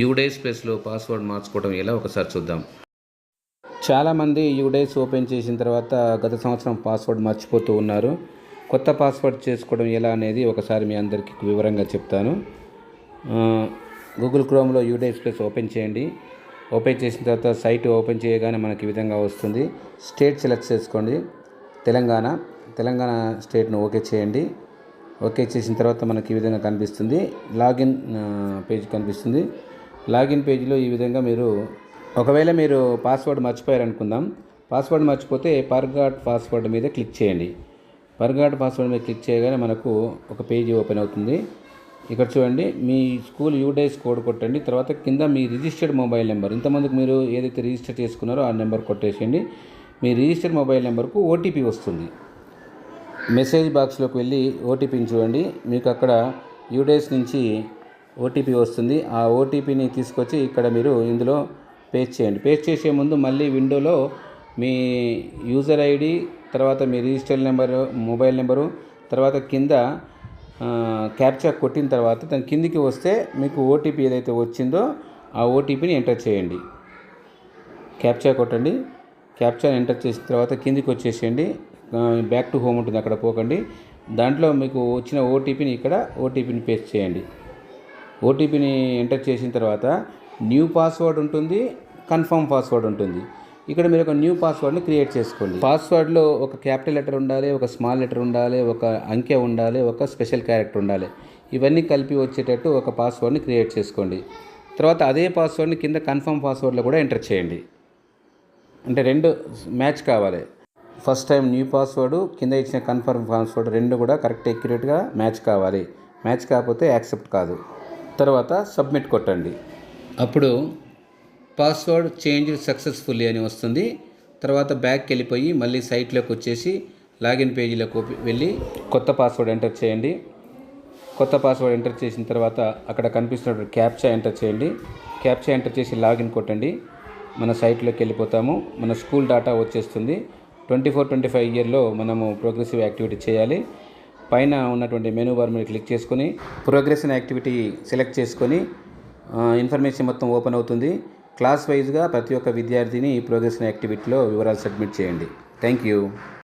UDISE ప్లేస్లో password మార్చుకోవడం ఎలా? ఒకసారి చూద్దాం. చాలామంది యూడేస్ ఓపెన్ చేసిన తర్వాత గత సంవత్సరం పాస్వర్డ్ మర్చిపోతూ ఉన్నారు. కొత్త పాస్వర్డ్ చేసుకోవడం ఎలా అనేది ఒకసారి మీ అందరికీ వివరంగా చెప్తాను. గూగుల్ క్రోమ్లో యూడేస్ ప్లేస్ ఓపెన్ చేయండి. ఓపెన్ చేసిన తర్వాత సైట్ ఓపెన్ చేయగానే మనకి ఈ విధంగా వస్తుంది. స్టేట్ సెలెక్ట్ చేసుకోండి. తెలంగాణ తెలంగాణ స్టేట్ను ఓకే చేయండి. ఓకే చేసిన తర్వాత మనకి ఈ విధంగా కనిపిస్తుంది. లాగిన్ పేజ్ కనిపిస్తుంది. లాగిన్ పేజీలో ఈ విధంగా మీరు ఒకవేళ మీరు పాస్వర్డ్ మర్చిపోయారు అనుకుందాం పాస్వర్డ్ మర్చిపోతే పర్గాట్ పాస్వర్డ్ మీద క్లిక్ చేయండి. పర్గాట్ పాస్వర్డ్ మీద క్లిక్ చేయగానే మనకు ఒక పేజీ ఓపెన్ అవుతుంది. ఇక్కడ చూడండి మీ స్కూల్ యూడేస్ కోడ్ కొట్టండి. తర్వాత కింద మీ రిజిస్టర్డ్ మొబైల్ నెంబర్ ఇంతమందికి మీరు ఏదైతే రిజిస్టర్ చేసుకున్నారో ఆ నెంబర్ కొట్టేసేయండి. మీ రిజిస్టర్డ్ మొబైల్ నెంబర్కు ఓటీపీ వస్తుంది. మెసేజ్ బాక్స్లోకి వెళ్ళి ఓటీపీని చూడండి. మీకు అక్కడ యూడేస్ నుంచి ఓటీపీ వస్తుంది. ఆ ఓటీపీని తీసుకొచ్చి ఇక్కడ మీరు ఇందులో పేస్ట్ చేయండి. పేస్ట్ చేసే ముందు మళ్ళీ విండోలో మీ యూజర్ ఐడి తర్వాత మీ రిజిస్టర్ నెంబరు మొబైల్ నెంబరు తర్వాత కింద క్యాప్చా కొట్టిన తర్వాత దాని కిందికి వస్తే మీకు ఓటీపీ ఏదైతే వచ్చిందో ఆ ఓటీపీని ఎంటర్ చేయండి. క్యాప్చా కొట్టండి. క్యాప్చా ఎంటర్ చేసిన తర్వాత కిందికి వచ్చేసేయండి. బ్యాక్ టు హోమ్ ఉంటుంది. అక్కడ పోకండి. దాంట్లో మీకు వచ్చిన ఓటీపీని ఇక్కడ ఓటీపీని పేస్ట్ చేయండి. ఓటీపీని ఎంటర్ చేసిన తర్వాత న్యూ పాస్వర్డ్ ఉంటుంది కన్ఫర్మ్ పాస్వర్డ్ ఉంటుంది. ఇక్కడ మీరు ఒక న్యూ పాస్వర్డ్ని క్రియేట్ చేసుకోండి. పాస్వర్డ్లో ఒక క్యాపిటల్ లెటర్ ఉండాలి ఒక స్మాల్ లెటర్ ఉండాలి ఒక అంకె ఉండాలి ఒక స్పెషల్ క్యారెక్టర్ ఉండాలి. ఇవన్నీ కలిపి వచ్చేటట్టు ఒక పాస్వర్డ్ని క్రియేట్ చేసుకోండి. తర్వాత అదే పాస్వర్డ్ని కింద కన్ఫర్మ్ పాస్వర్డ్లో కూడా ఎంటర్ చేయండి. అంటే రెండు మ్యాచ్ కావాలి. ఫస్ట్ టైం న్యూ పాస్వర్డ్ కింద ఇచ్చిన కన్ఫర్మ్ పాస్వర్డ్ రెండు కూడా కరెక్ట్ ఎక్యురేట్గా మ్యాచ్ కావాలి. మ్యాచ్ కాకపోతే యాక్సెప్ట్ కాదు. తర్వాత సబ్మిట్ కొట్టండి. అప్పుడు పాస్వర్డ్ చేంజ్ సక్సెస్ఫుల్లీ అని వస్తుంది. తర్వాత బ్యాక్కి వెళ్ళిపోయి మళ్ళీ సైట్లోకి వచ్చేసి లాగిన్ పేజీలోకి వెళ్ళి కొత్త పాస్వర్డ్ ఎంటర్ చేయండి. కొత్త పాస్వర్డ్ ఎంటర్ చేసిన తర్వాత అక్కడ కనిపిస్తున్న క్యాప్చా ఎంటర్ చేయండి. క్యాప్చా ఎంటర్ చేసి లాగిన్ కొట్టండి. మన సైట్లోకి వెళ్ళిపోతాము. మన స్కూల్ డేటా వచ్చేస్తుంది. ట్వంటీ ఫోర్ ట్వంటీ ఫైవ్ ఇయర్లో మనము ప్రోగ్రెసివ్ యాక్టివిటీ చేయాలి. పైన ఉన్నటువంటి మెనూ బార్ మీద క్లిక్ చేసుకొని ప్రోగ్రెషన్ యాక్టివిటీ సెలెక్ట్ చేసుకొని ఇన్ఫర్మేషన్ మొత్తం ఓపెన్ అవుతుంది. క్లాస్ వైజ్గా ప్రతి ఒక్క విద్యార్థిని ప్రోగ్రెషన్ యాక్టివిటీలో వివరాలు సబ్మిట్ చేయండి. Thank you